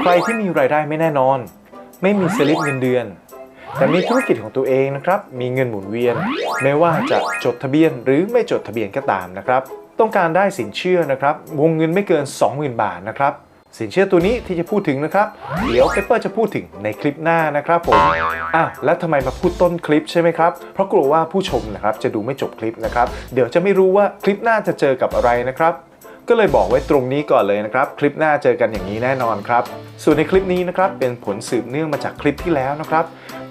ใครที่มีรายได้ไม่แน่นอน ไม่มีสลิปเงินเดือน แต่มีธุรกิจของตัวเองนะครับ มีเงินหมุนเวียน ไม่ว่าจะจดทะเบียนหรือไม่จดทะเบียนก็ตามนะครับ ต้องการได้สินเชื่อนะครับ วงเงินไม่เกิน 20,000 บาทนะครับ สินเชื่อตัวนี้ที่จะพูดถึงนะครับ เดี๋ยวเปเปอร์จะพูดถึงในคลิปหน้านะครับผมอ้าวแล้วทำไมมาพูดต้นคลิปใช่ไหมครับ เพราะกลัวว่าผู้ชมนะครับจะดูไม่จบคลิปนะครับ เดี๋ยวจะไม่รู้ว่าคลิปหน้าจะเจอกับอะไรนะครับ ก็เลยบอกไว้ตรงนี้ก่อนเลยนะครับ คลิปหน้าเจอกันอย่างนี้แน่นอนครับ ส่วนในคลิปนี้นะครับเป็นผลสืบเนื่องมาจากคลิปที่แล้วนะครับ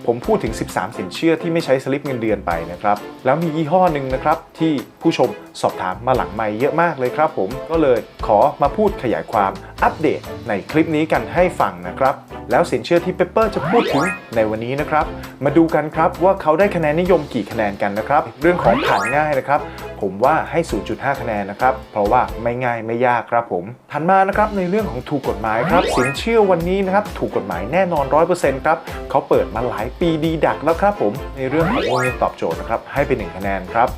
ผมพูดถึง 13 สินเชื่อที่ไม่ใช้สลิปเงินเดือนไปนะครับ แล้วมียี่ห้อหนึ่งนะครับที่ผู้ชมสอบถามมาหลังไม่เยอะมากเลยครับผมก็เลยขอมาพูดขยายความอัปเดตในคลิปนี้กันให้ฟังนะครับ แล้วสินเชื่อที่เปเปอร์จะพูดถึงในวันนี้นะครับ มาดูกันครับว่าเขาได้คะแนนนิยมกี่คะแนนกันนะครับ เรื่องของผ่านง่ายนะครับ ผมว่าให้ 0.5 คะแนนนะครับ เพราะว่าไม่ง่ายไม่ยากครับผมถัดมานะครับในเรื่องของถูกกฎหมายครับ สินเชื่อวันนี้นะครับถูกกฎหมายแน่นอน 100%ครับเขาเปิดมาหลายปีดีดักแล้วครับผมในเรื่องของวงเงินตอบโจทย์นะครับให้ไป1คะแนนครับ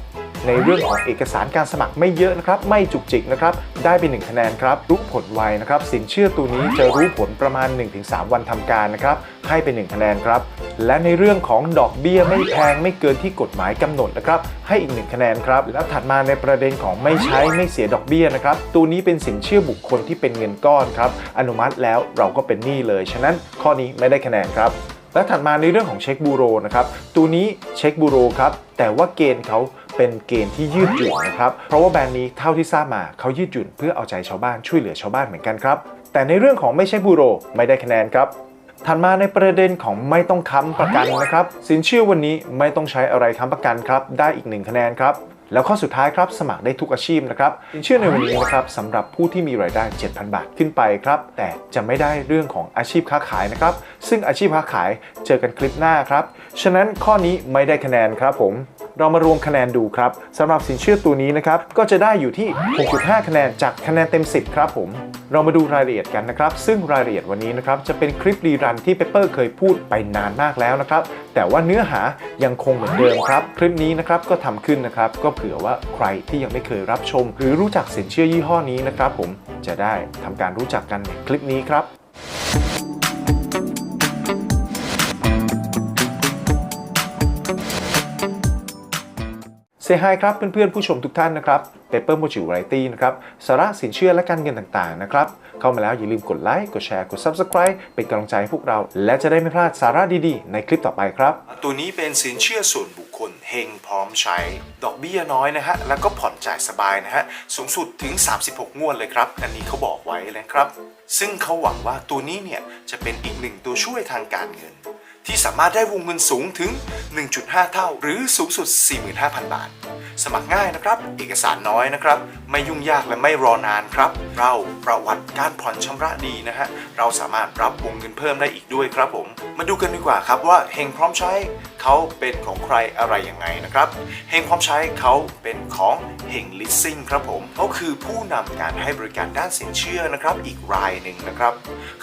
ในเรื่องของเอกสารการสมัครไม่เยอะนะครับ ไม่จุกจิกนะครับ ได้ไป 1 คะแนนครับ รู้ผลไวนะครับ สินเชื่อตัวนี้จะรู้ผลประมาณ 1-3 วันทำการนะครับ ให้ไป 1 คะแนนครับ และในเรื่องของดอกเบี้ยไม่แพงไม่เกินที่กฎหมายกำหนดนะครับ ให้อีก 1 คะแนนครับ แล้วถัดมาในประเด็นของไม่ใช้ไม่เสียดอกเบี้ยนะครับ ตัวนี้เป็นสินเชื่อบุคคลที่เป็นเงินก้อนครับ อนุมัติแล้วเราก็เป็นหนี้เลย ฉะนั้นข้อนี้ไม่ได้คะแนนครับและถัดมาในเรื่องของเช็คบูโรนะครับ ตัวนี้เช็คบูโรครับ แต่ว่าเกณฑ์เขา เป็นเกณฑ์ที่ยืดหยุ่นนะครับ เพราะว่าแบรนด์นี้เท่าที่ทราบมาเขายืดหยุ่นเพื่อเอาใจชาวบ้านช่วยเหลือชาวบ้านเหมือนกันครับ แต่ในเรื่องของไม่ใช่บูโรไม่ได้คะแนนครับถัดมาในประเด็นของไม่ต้องค้ำประกันนะครับ สินเชื่อวันนี้ไม่ต้องใช้อะไรค้ำประกันครับ ได้อีกหนึ่งคะแนนครับ แล้วข้อสุดท้ายครับ สมัครได้ทุกอาชีพนะครับสินเชื่อในวันนี้นะครับสำหรับผู้ที่มีรายได้ 7,000 บาทขึ้นไปครับ แต่จะไม่ได้เรื่องของอาชีพค้าขายนะครับ ซึ่งอาชีพค้าขายเจอกันคลิปหน้าครับ ฉะนั้นข้อนี้ไม่ได้คะแนนครับผม เรามารวมคะแนนดูครับสำหรับสินเชื่อตัวนี้นะครับก็จะได้อยู่ที่ 6.5 คะแนนจากคะแนนเต็ม 10 ครับผม เรามาดูรายละเอียดกันนะครับ ซึ่งรายละเอียดวันนี้นะครับจะเป็นคลิปรีรันที่เปเปอร์เคยพูดไปนานมากแล้วนะครับ แต่ว่าเนื้อหายังคงเหมือนเดิมครับ คลิปนี้นะครับก็ทำขึ้นนะครับก็เผื่อว่าใครที่ยังไม่เคยรับชม หรือรู้จักสินเชื่อยี่ห้อนี้นะครับผมจะได้ทำการรู้จักกันในคลิปนี้ครับ เซฮายครับเพื่อนๆผู้ชมทุกท่านนะครับเปเปอร์โมจิวไรตี้นะครับสาระสินเชื่อและการเงินต่างๆนะครับเข้ามาแล้วอย่าลืมกดไลค์กดแชร์กด Subscribe เป็นกำลังใจให้พวกเรา และจะได้ไม่พลาดสาระดีๆ ในคลิปต่อไปครับ ตัวนี้เป็นสินเชื่อส่วนบุคคลเฮงพร้อมใช้ ดอกเบี้ยน้อยนะฮะ แล้วก็ผ่อนจ่ายสบายนะฮะ สูงสุดถึง 36 งวดเลยครับ อันนี้เขาบอกไว้นะครับ ซึ่งเขาหวังว่าตัวนี้เนี่ยจะเป็นอีกหนึ่งตัวช่วยทางการเงิน ที่สามารถได้วงเงินสูงถึง 1.5 เท่า หรือสูงสุด 45,000 บาท สมัครง่ายนะครับ เอกสารน้อยนะครับ ไม่ยุ่งยากและไม่รอนานครับ เราประวัติการผ่อนชำระดีนะฮะ เราสามารถรับวงเงินเพิ่มได้อีกด้วยครับผม มาดูกันดีกว่าครับว่าเฮงพร้อมใช้เขาเป็นของใครอะไรยังไงนะครับเฮงพร้อมใช้เขาเป็นของเฮงลิสซิ่งครับผมเขาคือผู้นำการให้บริการด้านสินเชื่อนะครับอีกรายหนึ่งนะครับ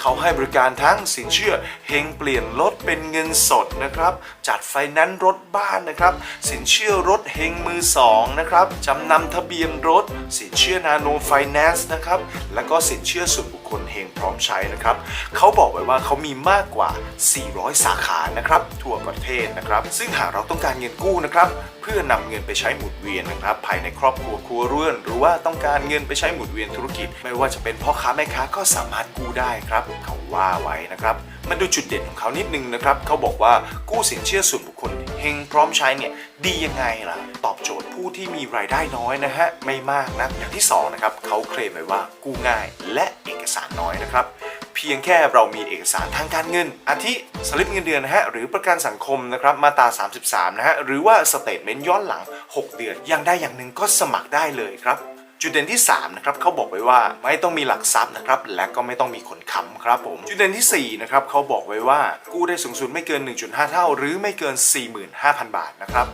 เขาให้บริการทั้งสินเชื่อเฮงเปลี่ยนรถเป็นเงินสดนะครับ จัดไฟแนนซ์รถบ้านนะครับ สินเชื่อรถเฮงมือสองนะครับจำนำทะเบียนรถ สินเชื่อนาโนไฟแนนซ์นะครับ แล้วก็สินเชื่อส่วนบุคคลเฮงพร้อมใช้นะครับเขาบอกไว้ว่าเขามีมากกว่า 400 สาขานะครับ ทั่วประเทศนะครับ ซึ่งหากเราต้องการเงินกู้นะครับ พื่อนำเงินไปใช้หมุนเวียนนะครับภายในครอบครัวครัวเรือน หรือว่าต้องการเงินไปใช้หมุนเวียนธุรกิจ ไม่ว่าจะเป็นพ่อค้าแม่ค้าก็สามารถกู้ได้ครับเขาว่าไว้นะครับมาดูจุดเด่นของเขานิดนึงนะครับเขาบอกว่ากู้สินเชื่อส่วนบุคคลเฮงพร้อมใช้เนี่ยดียังไงล่ะ ตอบโจทย์ผู้ที่มีรายได้น้อยนะฮะไม่มากนะอย่างที่สองนะครับเขาเคลมไว้ว่ากู้ง่ายและเอกสารน้อยนะครับ เพียงแค่เรามีเอกสารทางการเงิน อาทิสลิปเงินเดือนนะฮะหรือประกันสังคมนะครับมาตรา 33 นะฮะหรือว่าสเตทเมนต์ย้อนหลัง 6 เดือน อย่างได้อย่างหนึ่งก็สมัครได้เลยครับ จุดเด่นที่3นะครับเขาบอกไว้ว่าไม่ต้องมีหลักทรัพย์นะครับและก็ไม่ต้องมีคนค้ำครับผมจุดเด่นที่4นะครับเขาบอกไว้ว่ากู้ได้สูงสุดไม่เกิน 1.5 เท่า หรือไม่เกิน 45,000 บาทนะครับ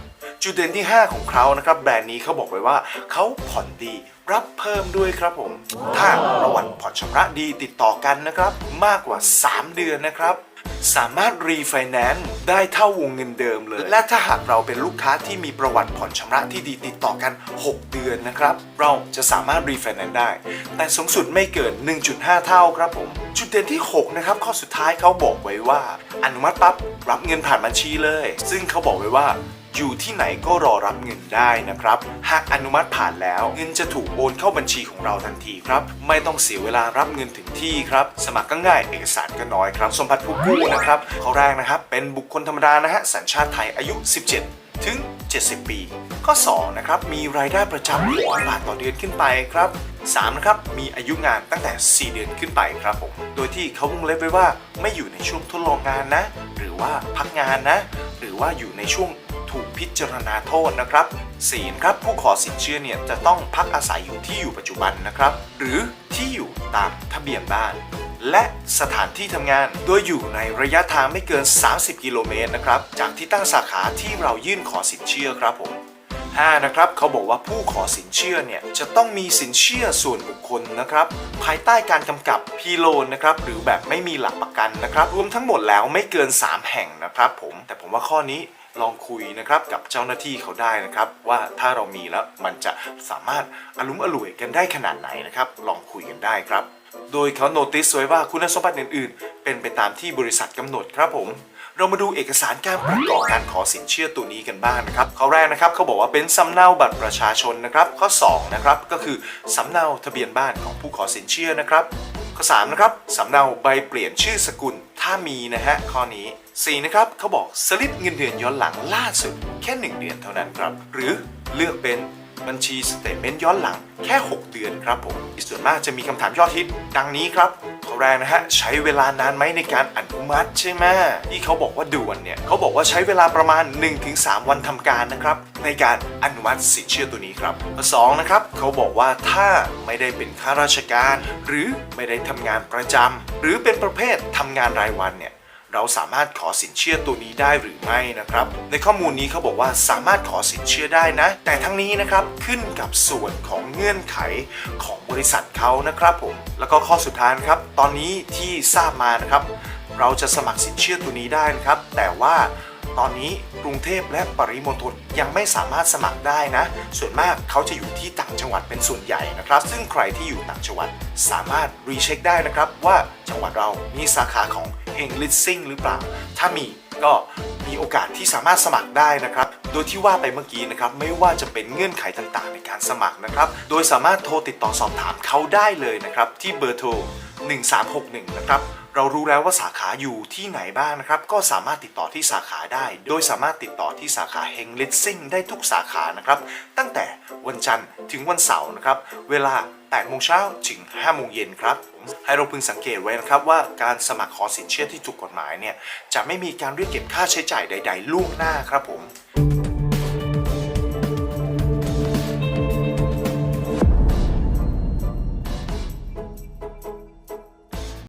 จุดเด่นที่ 5 ของเขานะครับแบรนด์นี้เขาบอกไว้ว่าเขาผ่อนดีรับเพิ่มด้วยครับผม ถ้าประวัติผ่อนชำระดีติดต่อกันนะครับ มากกว่า 3 เดือนนะครับ สามารถรีไฟแนนซ์ได้เท่าวงเงินเดิมเลย และถ้าหากเราเป็นลูกค้าที่มีประวัติผ่อนชำระที่ดีติดต่อกัน 6 เดือนนะครับ เราจะสามารถรีไฟแนนซ์ได้ แต่สูงสุดไม่เกิน 1.5 เท่าครับผม จุดเด่นที่ 6 นะครับ ข้อสุดท้ายเขาบอกไว้ว่า อนุมัติปั๊บรับเงินผ่านบัญชีเลย ซึ่งเขาบอกไว้ว่า อยู่ที่ไหนก็รอรับเงินได้นะครับ หากอนุมัติผ่านแล้ว เงินจะถูกโอนเข้าบัญชีของเราทันทีครับ ไม่ต้องเสียเวลารับเงินถึงที่ครับ สมัครก็ง่ายเอกสารก็น้อยครับ สมบัติผู้กู้นะครับข้อแรกนะครับ เป็นบุคคลธรรมดานะฮะสัญชาติไทยอายุ 17 ถึง 70 ปี ข้อ2นะครับมีรายได้ประจำ600บาทต่อเดือนขึ้นไปครับ3นะครับมีอายุงานตั้งแต่ 4 เดือนขึ้นไปครับผม โดยที่เขาวงเล็บไว้ว่าไม่อยู่ในช่วงทดลองงานนะ หรือว่าพักงานนะ หรือว่าอยู่ในช่วง ถูกพิจารณาโทษนะครับสี่นะครับผู้ขอสินเชื่อเนี่ยจะต้องพักอาศัยอยู่ที่อยู่ปัจจุบันนะครับ หรือที่อยู่ตามทะเบียนบ้าน และสถานที่ทำงาน โดยอยู่ในระยะทางไม่เกิน 30 กิโลเมตรนะครับ จากที่ตั้งสาขาที่เรายื่นขอสินเชื่อครับผม 5 นะครับเขาบอกว่าผู้ขอสินเชื่อเนี่ยจะต้องมีสินเชื่อส่วนบุคคลนะครับ ภายใต้การกำกับพีโลนนะครับ หรือแบบไม่มีหลักประกันนะครับ รวมทั้งหมดแล้วไม่เกิน 3 แห่งนะครับผม แต่ผมว่าข้อนี้ ลองคุยนะครับกับเจ้าหน้าที่เขาได้นะครับ ว่าถ้าเรามีแล้วมันจะสามารถอารมอร่วยกันได้ขนาดไหนนะครับ ลองคุยกันได้ครับ โดยเขาโนติสไว้ว่าคุณสมบัติอื่นๆ เป็นไปตามที่บริษัทกำหนดครับผมเรามาดูเอกสารการประกอบการขอสินเชื่อตัวนี้กันบ้างนะครับ ข้อแรกนะครับเขาบอกว่าเป็นสำเนาบัตรประชาชนนะครับ ข้อ 2 นะครับก็คือสำเนาทะเบียนบ้านของผู้ขอสินเชื่อนะครับ ข้อ3นะครับสำเนาใบเปลี่ยนชื่อสกุลถ้ามีนะฮะข้อนี้ 4 นะครับเขาบอกสลิปเงินเดือนย้อนหลังล่าสุด แค่ 1 เดือนเท่านั้นครับ หรือเลือกเป็นบัญชีสเตทเมนต์ย้อนหลังแค่ 6 เดือนครับผมส่วนมากจะมีคำถามยอดฮิตดังนี้ครับ ข้อแรกนะฮะ ใช้เวลานานไหมในการอนุมัติใช่ไหมที่เขาบอกว่าด่วนเนี่ยเขาบอกว่าใช้เวลาประมาณ 1-3 วันทำการนะครับ ในการอนุมัติสินเชื่อตัวนี้ครับสองนะครับเขาบอกว่าถ้าไม่ได้เป็นข้าราชการ หรือไม่ได้ทำงานประจำหรือเป็นประเภททำงานรายวันเนี่ย เราสามารถขอสินเชื่อตัวนี้ได้หรือไม่นะครับ ในข้อมูลนี้เขาบอกว่าสามารถขอสินเชื่อได้นะ แต่ทั้งนี้นะครับขึ้นกับส่วนของเงื่อนไขของบริษัทเขานะครับผมแล้วก็ข้อสุดท้ายนะครับ ตอนนี้ที่ทราบมานะครับ เราจะสมัครสินเชื่อตัวนี้ได้นะครับ แต่ว่าตอนนี้กรุงเทพและปริมณฑลยังไม่สามารถสมัครได้นะ ส่วนมากเขาจะอยู่ที่ต่างจังหวัดเป็นส่วนใหญ่นะครับ ซึ่งใครที่อยู่ต่างจังหวัดสามารถรีเช็คได้นะครับ ว่าจังหวัดเรามีสาขาของ เองลิสซิ่งหรือเปล่า ถ้ามีก็มีโอกาสที่สามารถสมัครได้นะครับ โดยที่ว่าไปเมื่อกี้นะครับ ไม่ว่าจะเป็นเงื่อนไขต่างๆ ในการสมัครนะครับ โดยสามารถโทรติดต่อสอบถามเขาได้เลยนะครับ ที่เบอร์โทร 1361 นะครับ เรารู้แล้วว่าสาขาอยู่ที่ไหนบ้างนะครับ ก็สามารถติดต่อที่สาขาได้ โดยสามารถติดต่อที่สาขาเฮงลิสซิ่งได้ทุกสาขานะครับ ตั้งแต่วันจันทร์ถึงวันเสาร์นะครับ เวลา8โมงเช้าถึง5โมงเย็นครับ ให้เราพึงสังเกตไว้นะครับว่าการสมัครขอสินเชื่อที่ถูกกฎหมายเนี่ย จะไม่มีการเรียกเก็บค่าใช้จ่ายใด ๆ ล่วงหน้าครับผม